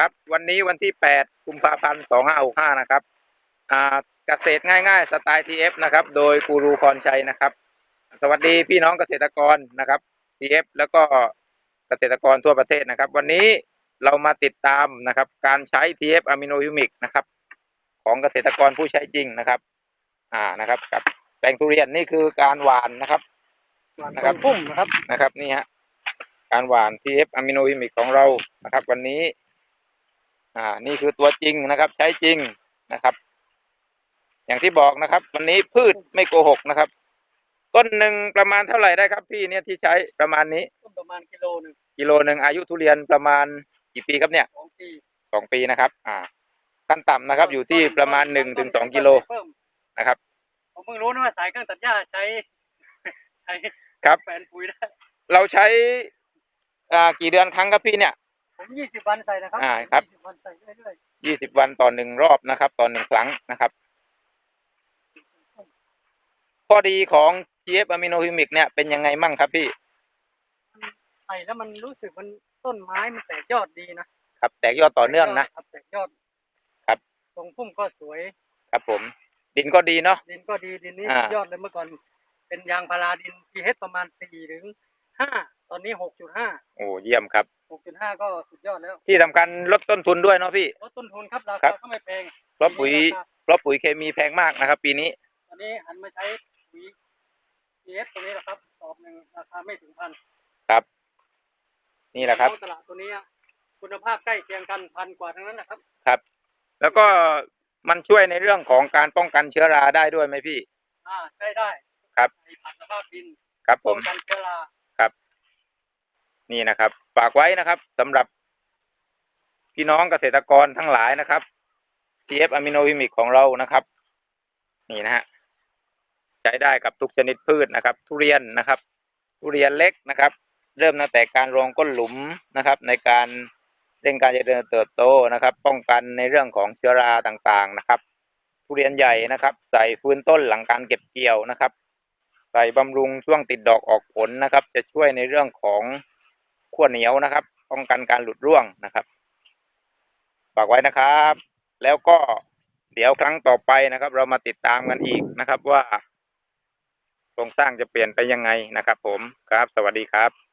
ครับ วันนี้วันที่ 8 กุมภาพันธ์ 2565 นะครับอ่าเกษตรง่ายๆ สไตล์ TF นะครับ โดยกูรูพรชัยนะครับ สวัสดีพี่น้องเกษตรกรนะครับ TF แล้วก็เกษตรกรทั่วประเทศนะครับ วันนี้เรามาติดตามนะครับ การใช้ TF อะมิโนฮิวมิกนะครับ ของเกษตรกรผู้ใช้จริงนะครับอ่านะครับกับแปลงทุเรียนนี่คือการหว่านนะครับนะครับพุ่มนะครับนะครับนี่ฮะการหว่าน TF อะมิโนฮิมิกของเรานะครับ วันนี้ อ่านี่คือตัวจริงนะครับ ใช้จริงนะครับ อย่างที่บอกนะครับ วันนี้พืชไม่โกหกนะครับ ต้นหนึ่งประมาณเท่าไหร่ได้ครับ พี่เนี่ยที่ใช้ประมาณนี้ต้นประมาณกิโลหนึ่งกิโลหนึ่งอายุทุเรียนประมาณกี่ปีครับเนี่ยสองปีสองปีนะครับ อ่าขั้นต่ำนะครับ อยู่ที่ประมาณหนึ่งถึงสองกิโลเพิ่มนะครับผมเพิ่งรู้นะว่าสายเครื่องตัดหญ้าใช้ใช้ครับแฝนปุ๋ยได้เราใช้อ่ากี่เดือนครั้งครับพี่เนี่ย ผมยี่สิบวันใส่นะครับอ่าครับ ยี่สิบวันใส่เรื่อยยี่สิบวันต่อหนึ่งรอบนะครับต่อหนึ่งครั้งนะครับ ข้อดีของ TF อะมิโนฮิมิกเนี่ยเป็นยังไงมั่งครับพี่ๆมันใส่แล้วมันรู้สึกมันต้นไม้มันแตกยอดดีนะครับ แตกยอดต่อเนื่องนะ ครับแตกยอดครับ ทรงพุ่มก็สวย ครับผม ดินก็ดีเนาะ ดินก็ดีดินนี้อ่า ยอดเลยเมื่อก่อน เป็นยางพาราดิน pH ประมาณสี่ถึงห้าตอนนี้หกจุดห้าโอ้เยี่ยมครับห กจุดห้าก็สุดยอดแล้วที่สำคัญลดต้นทุนด้วยเนาะพี่ ลดต้นทุนครับราครัคาบก็ไม่แพงเพราะปุ๋ยราคาเพราะปุ๋ยเคมีแพงมากนะครับ ปีนี้ ตอนนี้หันมาใช้ปุ๋ย PS ตัวนี้แหละครับสอบหนึ่งราคาไม่ถึงพันครับ นี่แหละครับตลาดตัวนี้คุณภาพใกล้เคียงกันพันกว่าทั้งนั้นนะครับ ครับ แล้วก็มันช่วยในเรื่องของการป้องกันเชื้อราได้ด้วยไหมพี่ อ่าใช้ได้ ครับในผักสภาพดิน ครับผป้อมงกันเชื้อรา นี่นะครับฝากไว้นะครับสำหรับพี่น้องเกษตรกรทั้งหลายนะครับ TF อะมิโนฮิมิกของเรานะครับ นี่นะฮะใช้ได้กับทุกชนิดพืชนะครับ ทุเรียนนะครับ ทุเรียนเล็กนะครับ เริ่มตั้งแต่การรองก้นหลุมนะครับ ในการเร่งการเจริญเติบโตนะครับ ป้องกันในเรื่องของเชื้อราต่างๆนะครับ ทุเรียนใหญ่นะครับ ใส่ฟื้นต้นหลังการเก็บเกี่ยวนะครับ ใส่บำรุงช่วงติดดอกออกผลนะครับ จะช่วยในเรื่องของ ขั้วเหนียวนะครับ ป้องกันการหลุดร่วงนะครับ ฝากไว้นะครับ แล้วก็เดี๋ยวครั้งต่อไปนะครับ เรามาติดตามกันอีกนะครับว่าโครงสร้างจะเปลี่ยนไปยังไงนะครับ ผมครับ สวัสดีครับ